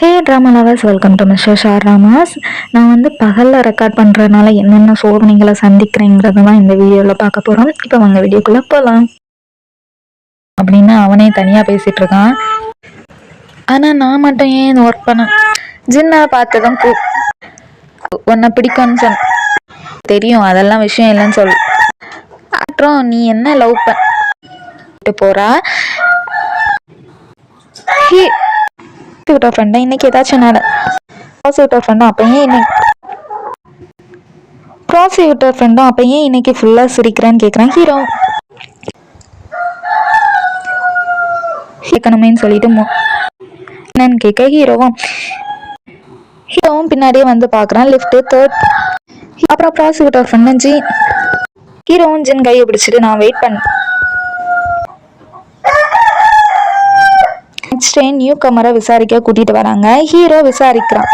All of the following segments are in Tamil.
Hey drama lovers welcome to mister ஷார் ராமாஸ் நான் வந்து பகலில் ரெக்கார்ட் பண்ணுறதுனால என்னென்ன சோதனைகளை சந்திக்கிறேங்கிறத தான் இந்த வீடியோவில் பார்க்க போகிறோம் இப்போ அவங்க வீடியோக்குள்ளே போகலாம் அப்படின்னு அவனே தனியாக பேசிகிட்டு இருக்கான். ஆனால் நான் மட்டும் ஏன் இந்த ஒர்க் பண்ண? ஜின்னா பார்த்ததும் கூ உன்னை பிடிக்கும்னு சொன்ன. தெரியும் அதெல்லாம் விஷயம் இல்லைன்னு சொல் அப்புறம் நீ என்ன லவ் பண்ணிட்டு போகிறா ஹே ப்ராசிக்யூட்டர் ஃப்ரெண்டை இன்னைக்கு ஏதாச்சும் நட ப்ராசிக்யூட்டர் ஃப்ரெண்டும் அப்போ ஏன் இன்னைக்கு. ப்ராசிக்யூட்டர் ஃப்ரெண்டும் அப்போ ஏன் இன்னைக்கு ஃபுல்லாக சிரிக்கிறேன்னு கேட்குறேன் ஹீரோ கேட்கணுமேன்னு சொல்லிட்டு என்னன்னு கேட்க ஹீரோவும் ஹீரோவும் பின்னாடியே வந்து பார்க்குறான் லிஃப்ட்டு தேர்ட் அப்புறம் ப்ராசிக்யூட்டர் ஃப்ரெண்டும் ஜி ஹீரோவும் ஜின் கையை பிடிச்சிட்டு நான் வெயிட் பண்ணேன் நெக்ஸ்ட் டே நியூ கமரை விசாரிக்க கூட்டிட்டு வராங்க. ஹீரோ விசாரிக்கிறான்.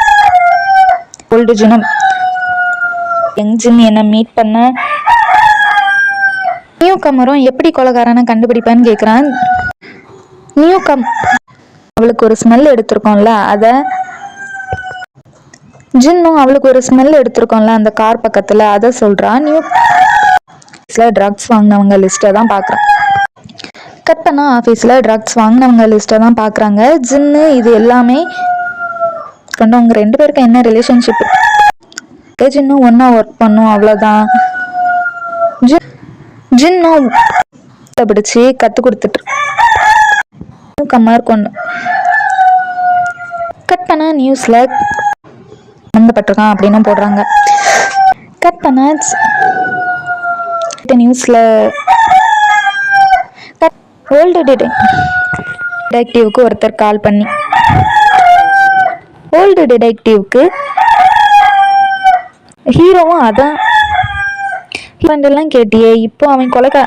ஓல்டு ஜுனம் யங் ஜின் என்ன மீட் பண்ண. நியூ கமரும் எப்படி கொலகாரனை கண்டுபிடிப்பான்னு கேட்குறான் நியூ கம் அவளுக்கு ஒரு ஸ்மெல் எடுத்திருக்கோம்ல அதை. ஜின்னும் அவளுக்கு ஒரு ஸ்மெல் எடுத்திருக்கோம்ல அந்த கார் பக்கத்தில் அதை சொல்கிறான் நியூ ட்ரக்ஸ் வாங்கினவங்க லிஸ்ட்டை தான் பார்க்குறேன் கட் ஆஃபீஸில் ட்ரக்ஸ் வாங்கினவங்க லிஸ்ட்டை தான் பார்க்குறாங்க ஜின்னு இது எல்லாமே கொண்டு அவங்க ரெண்டு பேருக்கும் என்ன ரிலேஷன்ஷிப் ஜின்னும் ஒன்றா ஒர்க் பண்ணும் அவ்வளோதான் ஜின் ஜின்னும் பிடிச்சி கற்றுக் கொடுத்துட்டு கம்மார் கொண்டு கட் பண்ண நியூஸில் சம்மந்தப்பட்டிருக்கான் அப்படின்னு போடுறாங்க. கட் பண்ண நியூஸில் ஓல்டு டிடெக்டிவ்க்கு ஒருத்தர் கால் பண்ணி. ஓல்டு டிடெக்டிவ்க்கு ஹீரோவும் அதான். எல்லாம் கேட்டியே இப்போ அவன் கொலைக்கா